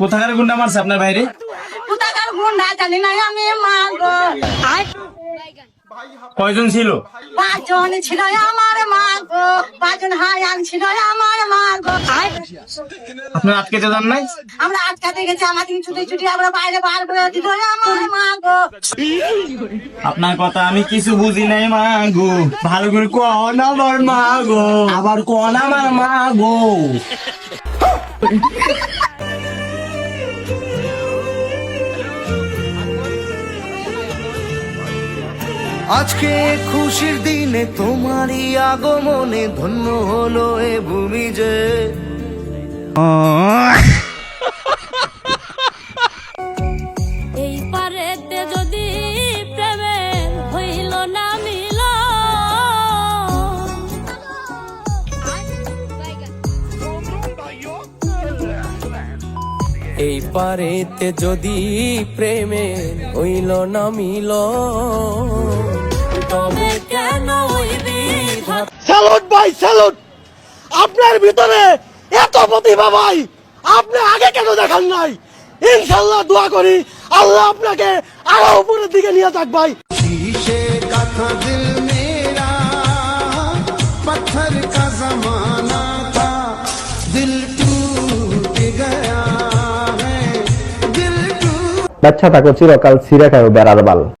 কোথাকার গুন্ডা মারছে আপনার বাইরে? কোথাকার গুন্ডা জানি না আমি মা গো। কয়জন ছিল? পাঁচজন ছিল আমার মা গো। পাঁচজন হায়ান ছিল আমার মা গো। আপনার আটকেতে যান নাই? আমরা আটকাতে গেছি আমাদের ছুটি ছুটি আমরা বাইরে বার করে দিল আমার মা গো। আপনার কথা আমি কিছু বুঝি নাই মা গো। ভালো করে কন আমার মা গো। আবার কন আমার মা গো। আজকে খুশির দিনে তোমারই আগমনে ধন্য হলো এ ভূমি যে। এই পারেতে যদি প্রেমের হইল না মিল। এই পারেতে যদি প্রেমে হইল না মিল। তবে স্যালুট ভাই স্যালুট আপনার ভিতরে এত প্রতিভা ভাই! আপনি আগে কেন দেখান নাই? ইনশাল্লাহ দোয়া করি আল্লাহ আপনাকে আরও উপরের দিকে নিয়ে যাক ভাই। বাচ্চা তাকে চিরকাল ছিঁড়ে খায় বেড়ার বাল।